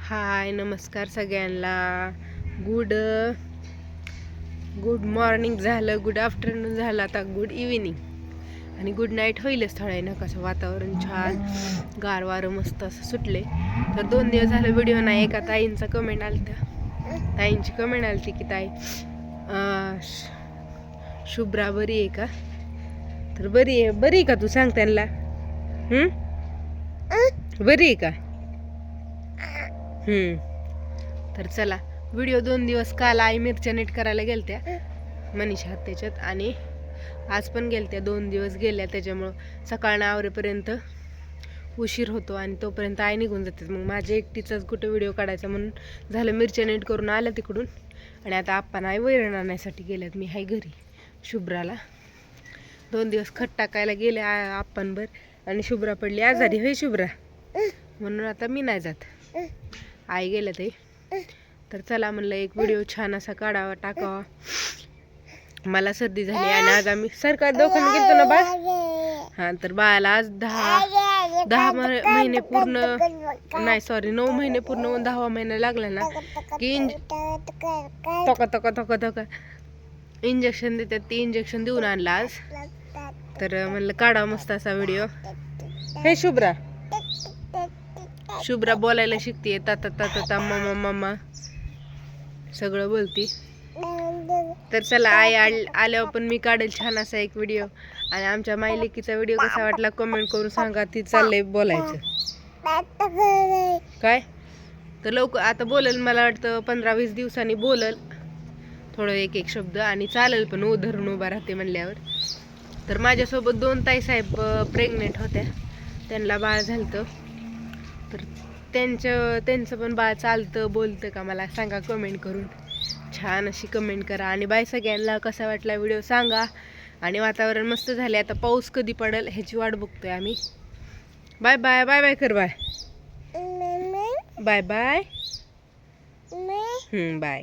हाय नमस्कार सगळ्यांना. Good good morning झालं गुड आफ्टरनून झालं आता गुड इव्हिनिंग आणि गुड नाईट होईलच थोड्या ना कसं वातावरण छान गार वारं मस्त असं सुटले तर दोन दिवस झालं व्हिडिओ नाही एका ताईंचा कमेंट आलता. ताईंची कमेंट आलती की ताई शुभ्रा बरी आहे का? तर बरी आहे बरी आहे का तू? सांग त्यांना. बरी आहे का? तर चला व्हिडिओ दोन दिवस काल आई मिरच्या नीट करायला गेलत्या मनीषा त्याच्यात आणि आज पण गेलत्या. दोन दिवस गेल्या त्याच्यामुळं सकाळनं आवरेपर्यंत उशीर होतो आणि तोपर्यंत आई निघून जाते. मग माझ्या एकटीचाच कुठे व्हिडिओ काढायचा म्हणून झालं मिरच्या नीट करून आलं तिकडून. आणि आता आपण आई वैरण आणण्यासाठी गेल्यात. मी हाय घरी शुभ्राला. दोन दिवस खट टाकायला गेले आ- आणि शुभ्रा पडली आजारी. होय शुभ्रा? म्हणून आता मी नाही जात. आई गेलं ते. तर चला म्हणलं एक व्हिडिओ छान असा काढावा टाकावा. मला सर्दी झाली आणि आज आम्ही सरकार दवाखान्यात गेलतो ना बाळ. हां तर बाळाला आज दहा दहा महिने पूर्ण नाही सॉरी नऊ महिने पूर्ण होऊन दहावा महिना लागला ना. की इंज तोका तोका तोका तोका इंजेक्शन देतात ते इंजेक्शन देऊन आणलं आज. तर म्हणलं काढा मस्त असा व्हिडिओ हे शुभ्रा. शुभ्रा बोलायला शिकते ताता ताता ता मामा मामा सगळं बोलती. तर चला आई आल- आल्यावर पण मी काढेल छान असा एक व्हिडिओ आणि आमच्या मायलेकीचा व्हिडिओ कसा वाटला कमेंट करून सांगा. ती चाललंय बोलायचं. काय? तर लवकर आता बोलल मला वाटतं पंधरा वीस दिवसांनी बोलल. थोडं एक एक शब्द आणि चालेल पण उधरून उभा राहते म्हणल्यावर. तर माझ्यासोबत दोन ताई साहेब प्रेग्नेंट होत्या. त्यांना बाळ झालतं. तर त्यांचं त्यांचं पण बाळ चालतं बोलतं का मला सांगा कमेंट करून. छान अशी कमेंट करा. आणि बाय सगळ्यांना कसा वाटला व्हिडिओ सांगा. आणि वातावरण मस्त झाले आता पाऊस कधी पडेल ह्याची वाट बघतोय आम्ही. बाय बाय बाय बाय कर बाय बाय बाय बाय